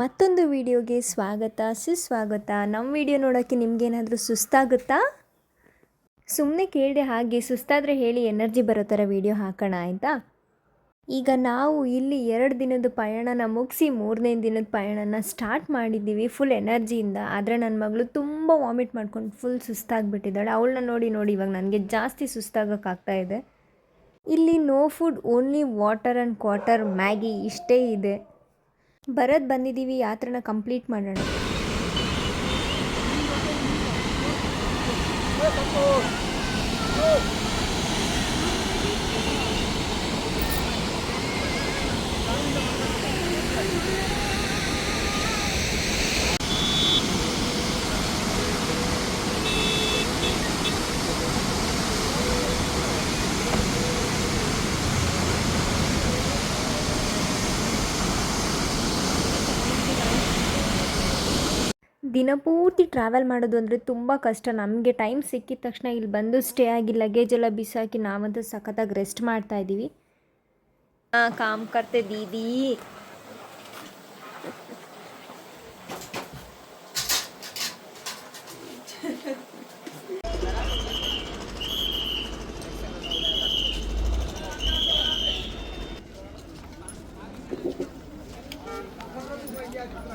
ಮತ್ತೊಂದು ವಿಡಿಯೋಗೆ ಸ್ವಾಗತ, ಸುಸ್ವಾಗತ. ನಮ್ಮ ವಿಡಿಯೋ ನೋಡೋಕ್ಕೆ ನಿಮಗೇನಾದರೂ ಸುಸ್ತಾಗುತ್ತಾ? ಸುಮ್ಮನೆ ಕೇಳಿದೆ ಹಾಗೆ ಸುಸ್ತಾದರೆ ಹೇಳಿ ಎನರ್ಜಿ ಬರೋ ಥರ ವಿಡಿಯೋ ಹಾಕೋಣ, ಆಯಿತಾ? ಈಗ ನಾವು ಇಲ್ಲಿ ಎರಡು ದಿನದ ಪಯಣನ ಮುಗಿಸಿ ಮೂರನೇ ದಿನದ ಪಯಣನ ಸ್ಟಾರ್ಟ್ ಮಾಡಿದ್ದೀವಿ ಫುಲ್ ಎನರ್ಜಿಯಿಂದ. ಆದರೆ ನನ್ನ ಮಗಳು ತುಂಬ ವಾಮಿಟ್ ಮಾಡ್ಕೊಂಡು ಫುಲ್ ಸುಸ್ತಾಗಿಬಿಟ್ಟಿದ್ದಾಳೆ. ಅವಳನ್ನ ನೋಡಿ ನೋಡಿ ಇವಾಗ ನನಗೆ ಜಾಸ್ತಿ ಸುಸ್ತಾಗೋಕ್ಕಾಗ್ತಾ ಇದೆ. ಇಲ್ಲಿ no food, only water and quarter Maggi ಇಷ್ಟೇ ಇದೆ. ಬರೋದು ಬಂದಿದ್ದೀವಿ ಯಾತ್ರನ ಕಂಪ್ಲೀಟ್ ಮಾಡೋಣ. ದಿನಪೂರ್ತಿ ಟ್ರಾವೆಲ್ ಮಾಡೋದು ಅಂದರೆ ತುಂಬ ಕಷ್ಟ. ನಮಗೆ ಟೈಮ್ ಸಿಕ್ಕಿದ ತಕ್ಷಣ ಇಲ್ಲಿ ಬಂದು ಸ್ಟೇ ಆಗಿ ಲಗೇಜ್ ಎಲ್ಲ ಬಿಸಾಕಿ ನಾವಂತೂ ಸಖತ್ತಾಗಿ ರೆಸ್ಟ್ ಮಾಡ್ತಾ ಇದ್ದೀವಿ. ಹಾಂ ಕಾಮ್ ಕರ್ತೆ ದೀದಿ.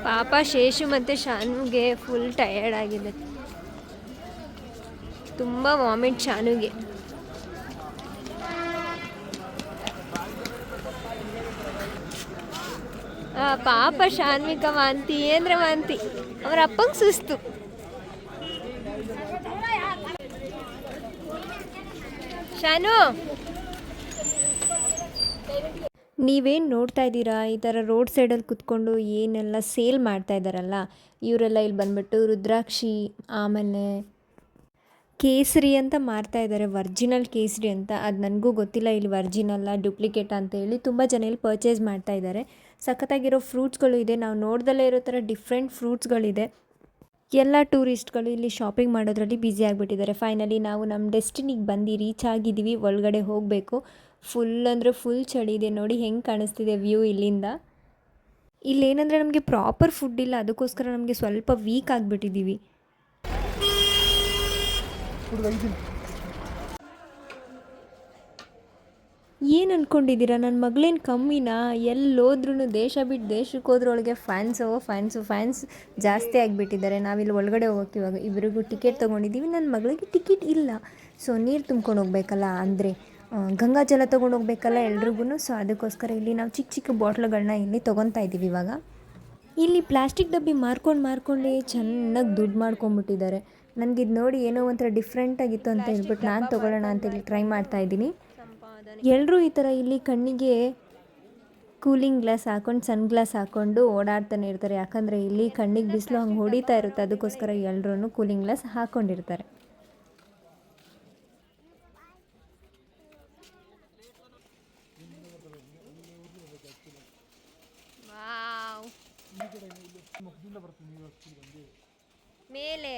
ಪಾಪ ಶೇಷು ಮತ್ತು ಶಾನುಗೆ ಫುಲ್ ಟಯರ್ಡ್ ಆಗಿದೆ. ತುಂಬ ವಾಮಿಟ್ ಶಾನುಗೆ. ಪಾಪ ಶಾನ್ವಿಕ ವಾಂತಿ ಏನ್ರ ವಾಂತಿ? ಅವ್ರ ಅಪ್ಪಂಗೆ ಸುಸ್ತು. ಶಾನು! ನೀವೇನು ನೋಡ್ತಾ ಇದ್ದೀರಾ? ಈ ಥರ ರೋಡ್ ಸೈಡಲ್ಲಿ ಕುತ್ಕೊಂಡು ಏನೆಲ್ಲ ಸೇಲ್ ಮಾಡ್ತಾ ಇದ್ದಾರಲ್ಲ, ಇವರೆಲ್ಲ ಇಲ್ಲಿ ಬಂದ್ಬಿಟ್ಟು ರುದ್ರಾಕ್ಷಿ, ಆಮೇಲೆ ಕೇಸರಿ ಅಂತ ಮಾರ್ತಾ ಇದ್ದಾರೆ, ವರ್ಜಿನಲ್ ಕೇಸರಿ ಅಂತ. ಅದು ನನಗೂ ಗೊತ್ತಿಲ್ಲ, ಇಲ್ಲಿ ವರ್ಜಿನಲ್ಲ, ಡುಪ್ಲಿಕೇಟ್ ಅಂತ ಹೇಳಿ ತುಂಬ ಜನ ಇಲ್ಲಿ ಪರ್ಚೇಸ್ ಮಾಡ್ತಾ ಇದ್ದಾರೆ. ಸಖತ್ತಾಗಿರೋ ಫ್ರೂಟ್ಸ್ಗಳು ಇದೆ. ನಾವು ನೋಡ್ದಲ್ಲೇ ಇರೋ ಥರ ಡಿಫ್ರೆಂಟ್ ಫ್ರೂಟ್ಸ್ಗಳಿದೆ ಎಲ್ಲ ಟೂರಿಸ್ಟ್ಗಳು ಇಲ್ಲಿ ಶಾಪಿಂಗ್ ಮಾಡೋದ್ರಲ್ಲಿ ಬ್ಯುಸಿ ಆಗಿಬಿಟ್ಟಿದ್ದಾರೆ. ಫೈನಲಿ ನಾವು ನಮ್ಮ ಡೆಸ್ಟಿನಿಗೆ ಬಂದು ರೀಚ್ ಆಗಿದ್ದೀವಿ. ಒಳಗಡೆ ಹೋಗಬೇಕು. ಫುಲ್ ಅಂದರೆ ಫುಲ್ ಚಳಿ ಇದೆ. ನೋಡಿ ಹೆಂಗೆ ಕಾಣಿಸ್ತಿದೆ ವ್ಯೂ ಇಲ್ಲಿಂದ. ಇಲ್ಲೇನಂದರೆ ನಮಗೆ ಪ್ರಾಪರ್ ಫುಡ್ ಇಲ್ಲ. ಅದಕ್ಕೋಸ್ಕರ ನಮಗೆ ಸ್ವಲ್ಪ ವೀಕ್ ಆಗಿಬಿಟ್ಟಿದ್ದೀವಿ ಏನು ಅಂದ್ಕೊಂಡಿದ್ದೀರಾ ನನ್ನ ಮಗಳೇನು ಕಮ್ಮಿನಾ? ಎಲ್ಲೋದ್ರೂ ದೇಶ ಬಿಟ್ಟು ದೇಶಕ್ಕೆ ಹೋದ್ರೊಳಗೆ ಫ್ಯಾನ್ಸು ಫ್ಯಾನ್ಸು ಫ್ಯಾನ್ಸ್ ಜಾಸ್ತಿ ಆಗಿಬಿಟ್ಟಿದ್ದಾರೆ. ನಾವಿಲ್ಲಿ ಒಳಗಡೆ ಹೋಗೋಕೆ ಇವಾಗ ಇಬ್ಬರಿಗೂ ಟಿಕೆಟ್ ತೊಗೊಂಡಿದ್ದೀವಿ ನನ್ನ ಮಗಳಿಗೆ ಟಿಕೆಟ್ ಇಲ್ಲ. ಸೊ ನೀರು ತುಂಬ್ಕೊಂಡು ಹೋಗ್ಬೇಕಲ್ಲ ಅಂದರೆ? ಗಂಗಾ ಜಲ ತೊಗೊಂಡು ಹೋಗ್ಬೇಕಲ್ಲ ಎಲ್ರಿಗೂ ಸೊ ಅದಕ್ಕೋಸ್ಕರ ಇಲ್ಲಿ ನಾವು ಚಿಕ್ಕ ಚಿಕ್ಕ ಬಾಟ್ಲುಗಳನ್ನ ಇಲ್ಲಿ ತೊಗೊತಾ ಇದ್ದೀವಿ ಇವಾಗ. ಇಲ್ಲಿ ಪ್ಲಾಸ್ಟಿಕ್ ಡಬ್ಬಿ ಮಾರ್ಕೊಂಡು ಮಾರ್ಕೊಂಡು ಚೆನ್ನಾಗಿ ದುಡ್ಡು ನನಗೆ ಇದು ನೋಡಿ ಏನೋ ಒಂಥರ ಡಿಫ್ರೆಂಟಾಗಿತ್ತು ಅಂತ ಹೇಳ್ಬಿಟ್ಟು ನಾನು ತೊಗೊಳ್ಳೋಣ ಅಂತೇಳಿ ಟ್ರೈ ಮಾಡ್ತಾ ಇದ್ದೀನಿ. ಎಲ್ಲರೂ ಈ ಥರ ಇಲ್ಲಿ ಕಣ್ಣಿಗೆ ಕೂಲಿಂಗ್ ಗ್ಲಾಸ್ ಹಾಕೊಂಡು ಸನ್ ಗ್ಲಾಸ್ ಹಾಕ್ಕೊಂಡು ಓಡಾಡ್ತಾನೆ ಇರ್ತಾರೆ. ಯಾಕಂದರೆ ಇಲ್ಲಿ ಕಣ್ಣಿಗೆ ಬಿಸಿಲು ಹಂಗೆ ಹೊಡಿತಾ ಇರುತ್ತೆ. ಅದಕ್ಕೋಸ್ಕರ ಎಲ್ಲರೂ ಕೂಲಿಂಗ್ ಗ್ಲಾಸ್ ಹಾಕ್ಕೊಂಡಿರ್ತಾರೆ ಮೇಲೆ.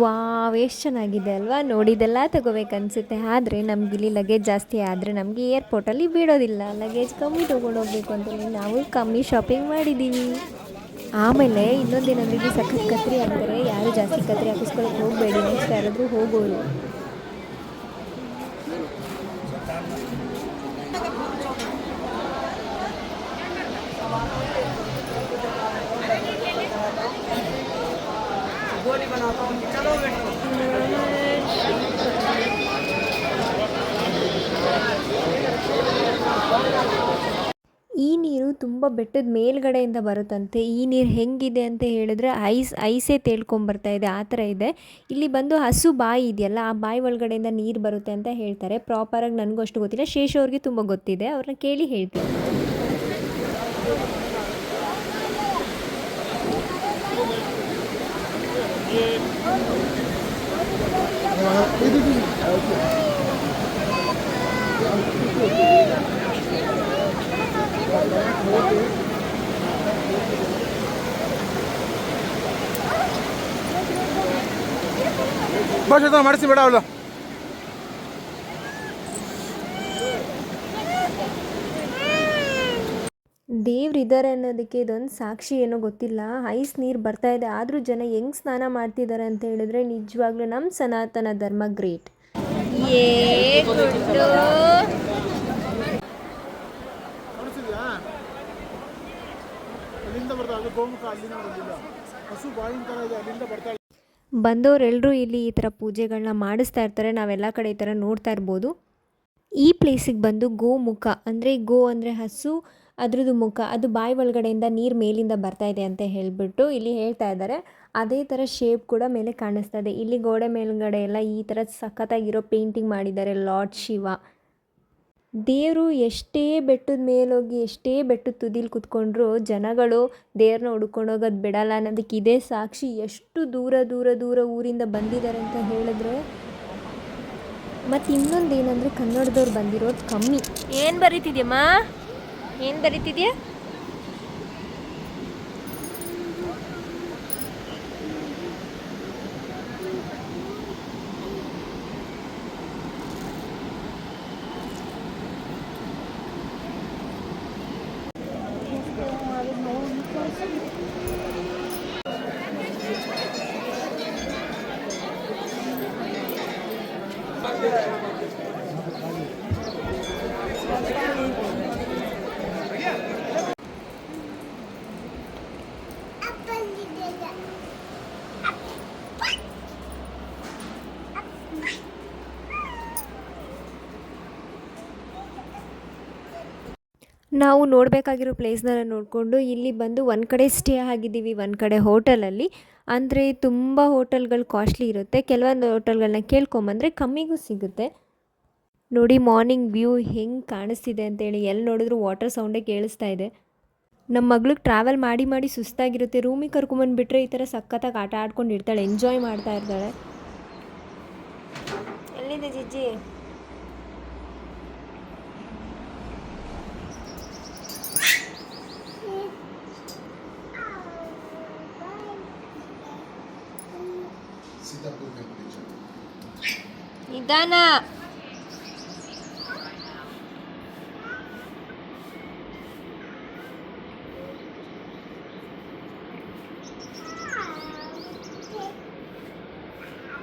ವಾವ್, ಎಷ್ಟು ಚೆನ್ನಾಗಿದೆ ಅಲ್ವಾ? ನೋಡಿದೆಲ್ಲ ತಗೋಬೇಕನ್ಸುತ್ತೆ. ಆದರೆ ನಮ್ಗೆ ಇಲ್ಲಿ ಲಗೇಜ್ ಜಾಸ್ತಿ ಆದರೆ ನಮಗೆ ಏರ್ಪೋರ್ಟಲ್ಲಿ ಬಿಡೋದಿಲ್ಲ. ಲಗೇಜ್ ಕಮ್ಮಿ ತೊಗೊಂಡೋಗ್ಬೇಕು ಅಂತೇಳಿ ನಾವು ಕಮ್ಮಿ ಶಾಪಿಂಗ್ ಮಾಡಿದ್ದೀವಿ ಆಮೇಲೆ ಇನ್ನೊಂದೇನಂದ್ರೆ ಸಖತ್ ಕತ್ರಿ ಅಂದರೆ ಯಾರು ಜಾಸ್ತಿ ಕತ್ರಿ ಹಾಕಿಸ್ಕೊಳಕ್ಕೆ ಹೋಗಬೇಡಿ ನೆಕ್ಸ್ಟ್ ಯಾರಾದರೂ ಹೋಗೋರು ಈ ನೀರು ತುಂಬ ಬೆಟ್ಟದ ಮೇಲ್ಗಡೆಯಿಂದ ಬರುತ್ತಂತೆ. ಈ ನೀರು ಹೆಂಗಿದೆ ಅಂತ ಹೇಳಿದ್ರೆ ಐಸ್, ಐಸೇ ತೇಳ್ಕೊಂಬರ್ತಾ ಇದೆ. ಆ ಥರ ಇದೆ. ಇಲ್ಲಿ ಬಂದು ಹಸು ಬಾಯಿ ಇದೆಯಲ್ಲ, ಆ ಬಾಯಿ ಒಳಗಡೆಯಿಂದ ನೀರು ಬರುತ್ತೆ ಅಂತ ಹೇಳ್ತಾರೆ. ಪ್ರಾಪರಾಗಿ ನನಗೂ ಅಷ್ಟು ಗೊತ್ತಿಲ್ಲ. ಶೇಷ ಅವ್ರಿಗೆ ತುಂಬ ಗೊತ್ತಿದೆ. ಅವ್ರನ್ನ ಕೇಳಿ ಹೇಳ್ತೀನಿ. ಭಾಷೆ ಮಾಡಿಸಿ ಬೇಡ ಅವಳು. ದೇವ್ರಿದ್ದಾರೆ ಅನ್ನೋದಕ್ಕೆ ಇದೊಂದು ಸಾಕ್ಷಿ ಏನೋ ಗೊತ್ತಿಲ್ಲ. ಐಸ್ ನೀರು ಬರ್ತಾ ಇದೆ. ಆದರೂ ಜನ ಹೆಂಗ್ ಸ್ನಾನ ಮಾಡ್ತಿದ್ದಾರೆ ಅಂತ ಹೇಳಿದ್ರೆ ನಿಜವಾಗ್ಲೂ ನಮ್ಮ ಸನಾತನ ಧರ್ಮ ಗ್ರೇಟ್. ಗೋಮುಖ ಬಂದವರೆಲ್ಲರೂ ಇಲ್ಲಿ ಈ ಥರ ಪೂಜೆಗಳನ್ನ ಮಾಡಿಸ್ತಾ ಇರ್ತಾರೆ, ನಾವೆಲ್ಲ ಕಡೆ ಈ ಥರ ನೋಡ್ತಾ ಇರ್ಬೋದು. ಈ ಪ್ಲೇಸಿಗೆ ಬಂದು ಗೋಮುಖ ಅಂದರೆ ಗೋ ಅಂದರೆ ಹಸು, ಅದ್ರದ್ದು ಮುಖ, ಅದು ಬಾಯಿ ಒಳಗಡೆಯಿಂದ ನೀರು ಮೇಲಿಂದ ಬರ್ತಾ ಇದೆ ಅಂತ ಹೇಳಿಬಿಟ್ಟು ಇಲ್ಲಿ ಹೇಳ್ತಾ ಇದ್ದಾರೆ. ಅದೇ ಥರ ಶೇಪ್ ಕೂಡ ಮೇಲೆ ಕಾಣಿಸ್ತಾ ಇದೆ. ಇಲ್ಲಿ ಗೋಡೆ ಮೇಲ್ಗಡೆ ಎಲ್ಲ ಈ ಥರ ಸಖತ್ತಾಗಿರೋ ಪೇಂಟಿಂಗ್ ಮಾಡಿದ್ದಾರೆ ಲಾರ್ಡ್ ಶಿವ. ದೇವರು ಎಷ್ಟೇ ಬೆಟ್ಟದ ಮೇಲೋಗಿ ಎಷ್ಟೇ ಬೆಟ್ಟದ ತುದಿಲಿ ಕುತ್ಕೊಂಡ್ರು ಜನಗಳು ದೇವ್ರನ್ನ ಹುಡ್ಕೊಂಡು ಹೋಗೋದು ಬಿಡಲ್ಲ ಅನ್ನೋದಕ್ಕೆ ಇದೇ ಸಾಕ್ಷಿ. ಎಷ್ಟು ದೂರ ದೂರ ದೂರ ಊರಿಂದ ಬಂದಿದ್ದಾರೆ ಅಂತ ಹೇಳಿದ್ರೆ ಮತ್ತು ಇನ್ನೊಂದು ಏನಂದರೆ ಕನ್ನಡದವ್ರು ಬಂದಿರೋದು ಕಮ್ಮಿ. ಏನು ಬರೀತಿದ್ಯಮ್ಮ? ಏನು ಬರೀತಿದ್ಯಾ? Yeah. ನಾವು ನೋಡಬೇಕಾಗಿರೋ ಪ್ಲೇಸ್ನೆಲ್ಲ ನೋಡಿಕೊಂಡು ಇಲ್ಲಿ ಬಂದು ಒಂದು ಕಡೆ ಸ್ಟೇ ಆಗಿದ್ದೀವಿ, ಒಂದು ಕಡೆ ಹೋಟೆಲಲ್ಲಿ. ಅಂದರೆ ತುಂಬ ಹೋಟೆಲ್ಗಳು ಕಾಸ್ಟ್ಲಿ ಇರುತ್ತೆ. ಕೆಲವೊಂದು ಹೋಟೆಲ್ಗಳನ್ನ ಕೇಳ್ಕೊಂಬಂದರೆ ಕಮ್ಮಿಗೂ ಸಿಗುತ್ತೆ. ನೋಡಿ ಮಾರ್ನಿಂಗ್ ವ್ಯೂ ಹೆಂಗೆ ಕಾಣಿಸ್ತಿದೆ ಅಂತೇಳಿ. ಎಲ್ಲಿ ನೋಡಿದ್ರು ವಾಟರ್ ಸೌಂಡೇ ಕೇಳಿಸ್ತಾ ಇದೆ. ನಮ್ಮ ಮಗಳಿಗೆ ಟ್ರಾವೆಲ್ ಮಾಡಿ ಮಾಡಿ ಸುಸ್ತಾಗಿರುತ್ತೆ. ರೂಮಿಗೆ ಕರ್ಕೊಂಬಂದುಬಿಟ್ರೆ ಈ ಥರ ಸಖತ್ತಾಗಿ ಆಟ ಆಡ್ಕೊಂಡು ಇರ್ತಾಳೆ. ಎಂಜಾಯ್ ಮಾಡ್ತಾ ಇರ್ತಾಳೆ. ಎಲ್ಲಿದೆ ಜಿಜ್ಜಿ? ನಿಧಾನ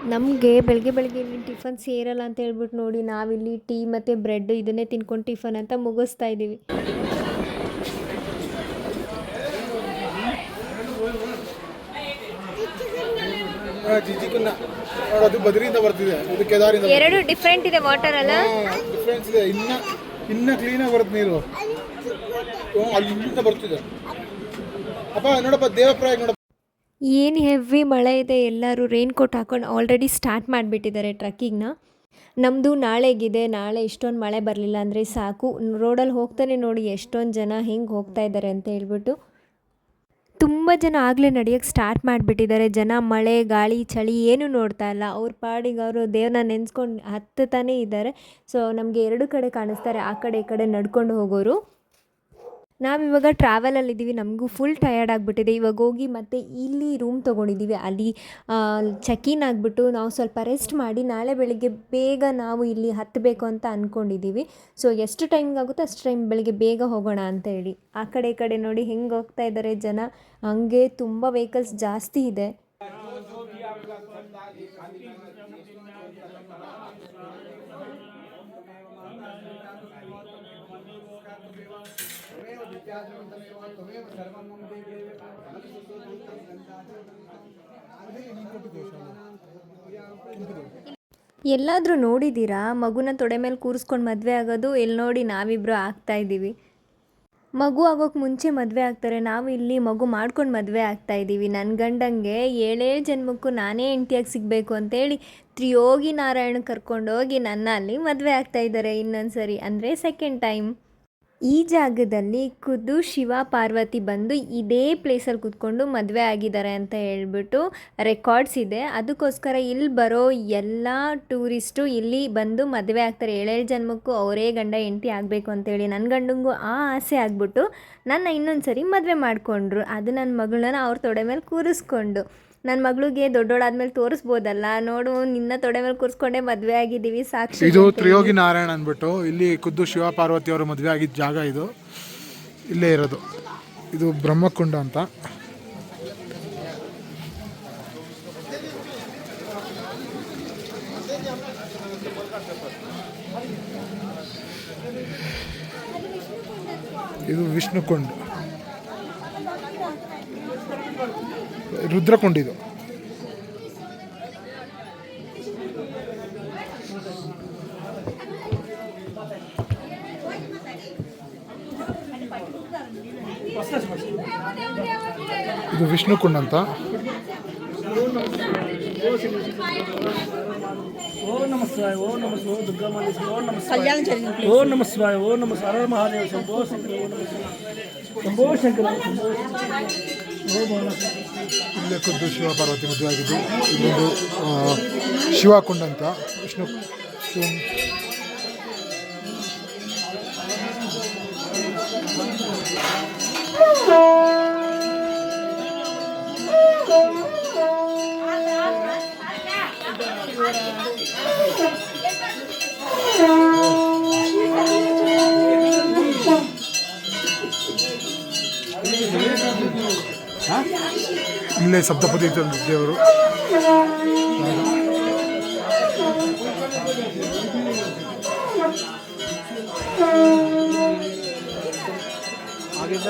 ನಮಗೆ ಬೆಳಗ್ಗೆ ಬೆಳಗ್ಗೆ ಇಲ್ಲಿ ಟಿಫನ್ ಸೇರಲ್ಲ ಅಂತ ಹೇಳ್ಬಿಟ್ಟು ನೋಡಿ ನಾವಿಲ್ಲಿ ಟೀ ಮತ್ತು ಬ್ರೆಡ್ ಇದನ್ನೇ ತಿನ್ಕೊಂಡು ಟಿಫನ್ ಅಂತ ಮುಗಿಸ್ತಾ ಇದ್ದೀವಿ ಜಿಜಿಕನ್ನ ಅದು ಬದ್ರಿಯಿಂದ ಬರ್ತಿದೆ ಇದು ಕೇದಾರಿಂದ ಎರಡು ಡಿಫ್ರೆಂಟ್ ಇದೆ ವಾಟರ್ ಅಲ್ಲ? ಡಿಫ್ರೆನ್ಸ್ ಇದೆ. ಇನ್ನ ಇನ್ನ ಕ್ಲೀನಾಗಿ ಬರುತ್ತೆ ನೀರು. ಹ್ಞೂ ಅಲ್ಲಿಂದ ಬರ್ತಿದೆ. ಅಪ್ಪ ನೋಡಪ್ಪ ದೇವಪ್ರಾಯ ನೋಡಪ್ಪ. ಏನು ಹೆವಿ ಮಳೆ ಇದೆ ಎಲ್ಲರೂ ರೈನ್ ಕೋಟ್ ಹಾಕೊಂಡು ಆಲ್ರೆಡಿ ಸ್ಟಾರ್ಟ್ ಮಾಡಿಬಿಟ್ಟಿದ್ದಾರೆ ಟ್ರಕ್ಕಿಂಗ್ನ ನಮ್ಮದು ನಾಳೆಗಿದೆ ನಾಳೆ ಇಷ್ಟೊಂದು ಮಳೆ ಬರಲಿಲ್ಲ ಅಂದರೆ ಸಾಕು. ರೋಡಲ್ಲಿ ಹೋಗ್ತಾನೆ ನೋಡಿ ಎಷ್ಟೊಂದು ಜನ ಹೆಂಗೆ ಹೋಗ್ತಾ ಇದ್ದಾರೆ ಅಂತ ಹೇಳ್ಬಿಟ್ಟು. ತುಂಬ ಜನ ಆಗಲೇ ನಡೆಯೋಕ್ಕೆ ಸ್ಟಾರ್ಟ್ ಮಾಡಿಬಿಟ್ಟಿದ್ದಾರೆ. ಜನ ಮಳೆ, ಗಾಳಿ, ಚಳಿ ಏನೂ ನೋಡ್ತಾ ಇಲ್ಲ. ಅವ್ರ ಪಾಡಿಗೆ ಅವರು ದೇವ್ರನ್ನ ನೆನೆಸ್ಕೊಂಡು ಹತ್ತುತ್ತಾನೆ ಇದ್ದಾರೆ. ಸೊ ನಮಗೆ ಎರಡು ಕಡೆ ಕಾಣಿಸ್ತಾರೆ. ಆ ಕಡೆ, ಈ ಕಡೆ ನಡ್ಕೊಂಡು ಹೋಗೋರು. ನಾವಿವಾಗ ಟ್ರಾವೆಲಲ್ಲಿದ್ದೀವಿ ನಮಗೂ ಫುಲ್ ಟಯರ್ಡ್ ಆಗಿಬಿಟ್ಟಿದೆ. ಇವಾಗ ಹೋಗಿ ಮತ್ತೆ ಇಲ್ಲಿ ರೂಮ್ ತೊಗೊಂಡಿದ್ದೀವಿ. ಅಲ್ಲಿ ಚೆಕ್-ಇನ್ ಆಗಿಬಿಟ್ಟು ನಾವು ಸ್ವಲ್ಪ ರೆಸ್ಟ್ ಮಾಡಿ ನಾಳೆ ಬೆಳಿಗ್ಗೆ ಬೇಗ ನಾವು ಇಲ್ಲಿ ಹತ್ತಬೇಕು ಅಂತ ಅಂದ್ಕೊಂಡಿದ್ದೀವಿ ಸೊ ಎಷ್ಟು ಟೈಮ್ಗೆ ಆಗುತ್ತೋ ಅಷ್ಟು ಟೈಮ್ ಬೆಳಿಗ್ಗೆ ಬೇಗ ಹೋಗೋಣ ಅಂತ ಹೇಳಿ. ಆ ಕಡೆ ಈ ಕಡೆ ನೋಡಿ ಹೆಂಗೆ ಹೋಗ್ತಾ ಇದ್ದಾರೆ ಜನ. ಹಂಗೆ ತುಂಬ ವೆಹಿಕಲ್ಸ್ ಜಾಸ್ತಿ ಇದೆ. ಎಲ್ಲಾದರೂ ನೋಡಿದ್ದೀರಾ? ಮಗುನ ತೊಡೆ ಮೇಲೆ ಕೂರಿಸ್ಕೊಂಡು ಮದುವೆ ಆಗೋದು ಎಲ್ಲಿ ನೋಡಿ ನಾವಿಬ್ರು ಆಗ್ತಾ ಇದ್ದೀವಿ ಮಗು ಆಗೋಕ್ಕೆ ಮುಂಚೆ ಮದುವೆ ಆಗ್ತಾರೆ. ನಾವು ಇಲ್ಲಿ ಮಗು ಮಾಡ್ಕೊಂಡು ಮದುವೆ ಆಗ್ತಾ ಇದ್ದೀವಿ. ನನ್ನ ಗಂಡಂಗೆ ಏಳೇ ಜನ್ಮಕ್ಕೂ ನಾನೇ ಹೆಂಡ್ತಿಯಾಗಿ ಸಿಗಬೇಕು ಅಂತೇಳಿ ತ್ರಿಯೋಗಿ ನಾರಾಯಣ ಕರ್ಕೊಂಡೋಗಿ ನನ್ನ ಅಲ್ಲಿ ಮದುವೆ ಆಗ್ತಾ ಇದ್ದಾರೆ ಇನ್ನೊಂದು ಸರಿ ಅಂದರೆ ಸೆಕೆಂಡ್ ಟೈಮ್ ಈ ಜಾಗದಲ್ಲಿ ಖುದ್ದು ಶಿವ ಪಾರ್ವತಿ ಬಂದು ಇದೇ ಪ್ಲೇಸಲ್ಲಿ ಕೂತ್ಕೊಂಡು ಮದುವೆ ಆಗಿದ್ದಾರೆ ಅಂತ ಹೇಳ್ಬಿಟ್ಟು ರೆಕಾರ್ಡ್ಸ್ ಇದೆ. ಅದಕ್ಕೋಸ್ಕರ ಇಲ್ಲಿ ಬರೋ ಎಲ್ಲ ಟೂರಿಸ್ಟು ಇಲ್ಲಿ ಬಂದು ಮದುವೆ ಆಗ್ತಾರೆ. ಏಳೇಳು ಜನ್ಮಕ್ಕೂ ಅವರೇ ಗಂಡ, ಹೆಂಡತಿ ಆಗಬೇಕು ಅಂತೇಳಿ ನನ್ನ ಗಂಡಂಗೂ ಆ ಆಸೆ ಆಗ್ಬಿಟ್ಟು ನನ್ನ ಇನ್ನೊಂದು ಸರಿ ಮದುವೆ ಮಾಡಿಕೊಂಡ್ರು. ಅದು ನನ್ನ ಮಗಳನ್ನ ಅವ್ರ ತೊಡೆ ಮೇಲೆ ಕೂರಿಸ್ಕೊಂಡು. ನನ್ನ ಮಗಳಿಗೆ ದೊಡ್ಡೋಳಾದ್ಮೇಲೆ ತೋರಿಸ್ಬೋದಲ್ಲ. ನೋಡು ನಿನ್ನ ತೊಡೆ ಮೇಲೆ ಕೂರಿಸ್ಕೊಂಡೆ ಮದುವೆ ಆಗಿದ್ದೀವಿ ಸಾಕ್ಷಿ ಇದು ತ್ರಿಯೋಗಿ ನಾರಾಯಣ ಅಂದ್ಬಿಟ್ಟು ಇಲ್ಲಿ ಖುದ್ದು ಶಿವ ಪಾರ್ವತಿ ಅವರು ಮದುವೆ ಆಗಿದ್ದ ಜಾಗ ಇದು. ಇಲ್ಲೇ ಇರೋದು. ಇದು ಬ್ರಹ್ಮಕುಂಡ ಅಂತ. ಇದು ವಿಷ್ಣುಕುಂಡ್. ರುದ್ರಕುಂಡ್ ಇದು ಇದು ವಿಷ್ಣುಕುಂಡ್ ಅಂತ ಓಂ ನಮ ಶಿವಾಯ ಓಂ ನಮ ಶಿವ ದುರ್ಗಾ ಮಾಲಿ ಓಂ ನಮ ಶಿವಾಯ ಓಂ ನಮ ಶಿವಾಯ ಓಂ ನಮ ಹರ ಮಹಾದೇವ ಶಂಭೋ ಶಂಕರ ಓಂ ನಮ ಶಿವಾಯ ಇಲ್ಲೇ ಖುದ್ದು ಶಿವ ಪಾರ್ವತಿ ಮದುವೆ ಆಗಿದ್ದು ಇಲ್ಲೊಂದು ಶಿವಕುಂಡ್ ಅಂತ ವಿಷ್ಣು ಇಲ್ಲೇ ಸಪ್ತಪದಿ ದೇವರು. ಆಗಿದ್ದ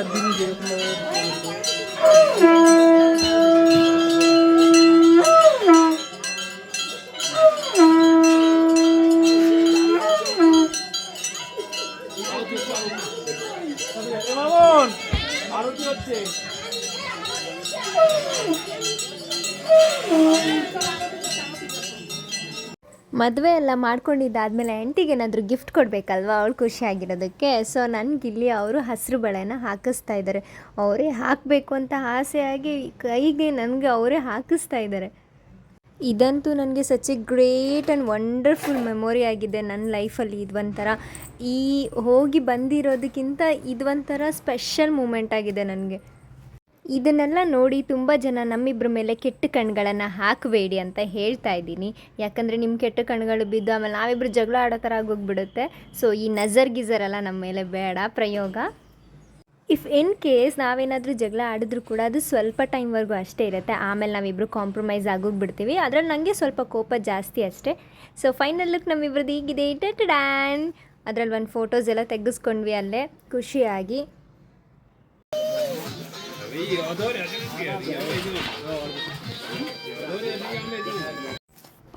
ಮದುವೆ ಎಲ್ಲ ಮಾಡ್ಕೊಂಡಿದ್ದಾದ್ಮೇಲೆ ಆಂಟಿಗೆ ಏನಾದರೂ ಗಿಫ್ಟ್ ಕೊಡಬೇಕಲ್ವಾ? ಅವಳು ಖುಷಿಯಾಗಿರೋದಕ್ಕೆ ಸೊ ನನಗಿಲ್ಲಿ ಅವರು ಹಸಿರು ಬಳೆನ ಹಾಕಿಸ್ತಾ ಇದ್ದಾರೆ. ಅವರೇ ಹಾಕಬೇಕು ಅಂತ ಆಸೆಯಾಗಿ ಕೈಗೆ ನನಗೆ ಅವರೇ ಹಾಕಿಸ್ತಾ ಇದ್ದಾರೆ. ಇದಂತೂ ನನಗೆ such great and wonderful memory ಆಗಿದೆ ನನ್ನ ಲೈಫಲ್ಲಿ ಇದು ಒಂಥರ ಈ ಹೋಗಿ ಬಂದಿರೋದಕ್ಕಿಂತ ಇದು ಒಂಥರ ಸ್ಪೆಷಲ್ ಮೂಮೆಂಟ್ ಆಗಿದೆ ನನಗೆ. ಇದನ್ನೆಲ್ಲ ನೋಡಿ ತುಂಬ ಜನ ನಮ್ಮಿಬ್ಬರ ಮೇಲೆ ಕೆಟ್ಟ ಕಣ್ಗಳನ್ನು ಹಾಕಬೇಡಿ ಅಂತ ಹೇಳ್ತಾ ಇದ್ದೀನಿ. ಯಾಕಂದರೆ ನಿಮ್ಮ ಕೆಟ್ಟ ಕಣ್ಗಳು ಬಿದ್ದು ಆಮೇಲೆ ನಾವಿಬ್ಬರು ಜಗಳ ಆಡೋ ಥರ ಆಗೋಗ್ಬಿಡುತ್ತೆ. ಸೊ ಈ ನಜರ್ ಗಿಜರ್ ಎಲ್ಲ ನಮ್ಮ ಮೇಲೆ ಬೇಡ, ಪ್ರಯೋಗ. ಇಫ್ ಇನ್ ಕೇಸ್ ನಾವೇನಾದರೂ ಜಗಳ ಆಡಿದ್ರು ಕೂಡ ಅದು ಸ್ವಲ್ಪ ಟೈಮ್ವರೆಗೂ ಅಷ್ಟೇ ಇರುತ್ತೆ. ಆಮೇಲೆ ನಾವಿಬ್ಬರು ಕಾಂಪ್ರಮೈಸ್ ಆಗೋಗ್ಬಿಡ್ತೀವಿ. ಅದರಲ್ಲಿ ನನಗೆ ಸ್ವಲ್ಪ ಕೋಪ ಜಾಸ್ತಿ ಅಷ್ಟೇ. ಸೊ ಫೈನಲ್ ಲುಕ್ ನಮ್ಮಿಬ್ರದ್ದು ಹೀಗಿದೆ. ಡ್ಯಾನ್ ಅದರಲ್ಲಿ ಒಂದು ಫೋಟೋಸ್ ಎಲ್ಲ ತೆಗೆಸ್ಕೊಂಡ್ವಿ ಅಲ್ಲೇ. ಖುಷಿಯಾಗಿ.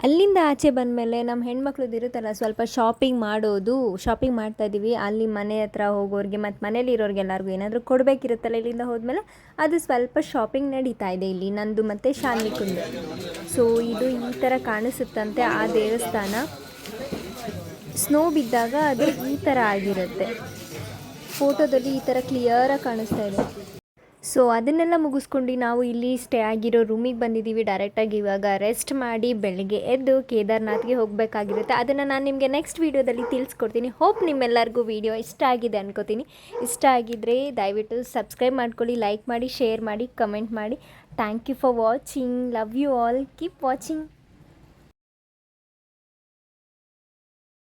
ಅಲ್ಲಿಂದ ಆಚೆ ಬಂದ ಮೇಲೆ ನಮ್ಮ ಹೆಣ್ಮಕ್ಳದ್ದು ಇರುತ್ತಲ್ಲ, ಸ್ವಲ್ಪ ಶಾಪಿಂಗ್ ಮಾಡೋದು ಶಾಪಿಂಗ್ ಮಾಡ್ತಾ ಇದ್ದೀವಿ. ಅಲ್ಲಿ ಮನೆ ಹತ್ರ ಹೋಗೋರಿಗೆ ಮತ್ತು ಮನೇಲಿ ಇರೋರಿಗೆ ಎಲ್ಲರಿಗೂ ಏನಾದರೂ ಕೊಡಬೇಕಿರುತ್ತಲ್ಲ ಇಲ್ಲಿಂದ ಹೋದ್ಮೇಲೆ? ಅದು ಸ್ವಲ್ಪ ಶಾಪಿಂಗ್ ನಡೀತಾ ಇದೆ ಇಲ್ಲಿ. ನಂದು ಮತ್ತು ಶಾನ್ವಿ ಕುಂದು. ಸೊ ಇದು ಈ ಥರ ಕಾಣಿಸುತ್ತಂತೆ ಆ ದೇವಸ್ಥಾನ. ಸ್ನೋ ಬಿದ್ದಾಗ ಅದು ಈ ಥರ ಆಗಿರುತ್ತೆ. ಫೋಟೋದಲ್ಲಿ ಈ ಥರ ಕ್ಲಿಯರಾಗಿ ಕಾಣಿಸ್ತಾ ಇದೆ. ಸೊ ಅದನ್ನೆಲ್ಲ ಮುಗಿಸ್ಕೊಂಡು ನಾವು ಇಲ್ಲಿ ಸ್ಟೇ ಆಗಿರೋ ರೂಮಿಗೆ ಬಂದಿದ್ದೀವಿ ಡೈರೆಕ್ಟಾಗಿ ಇವಾಗ ರೆಸ್ಟ್ ಮಾಡಿ ಬೆಳಗ್ಗೆ ಎದ್ದು ಕೇದಾರ್ನಾಥ್ಗೆ ಹೋಗಬೇಕಾಗಿರುತ್ತೆ. ಅದನ್ನು ನಾನು ನಿಮಗೆ ನೆಕ್ಸ್ಟ್ ವೀಡಿಯೋದಲ್ಲಿ ತಿಳಿಸ್ಕೊಡ್ತೀನಿ. ಹೋಪ್ ನಿಮ್ಮೆಲ್ಲರಿಗೂ ವೀಡಿಯೋ ಇಷ್ಟ ಆಗಿದೆ ಅನ್ಕೋತೀನಿ. ಇಷ್ಟ ಆಗಿದ್ದರೆ ದಯವಿಟ್ಟು ಸಬ್ಸ್ಕ್ರೈಬ್ ಮಾಡ್ಕೊಳ್ಳಿ ಲೈಕ್ ಮಾಡಿ ಶೇರ್ ಮಾಡಿ ಕಮೆಂಟ್ ಮಾಡಿ. Thank you for watching love you all keep watching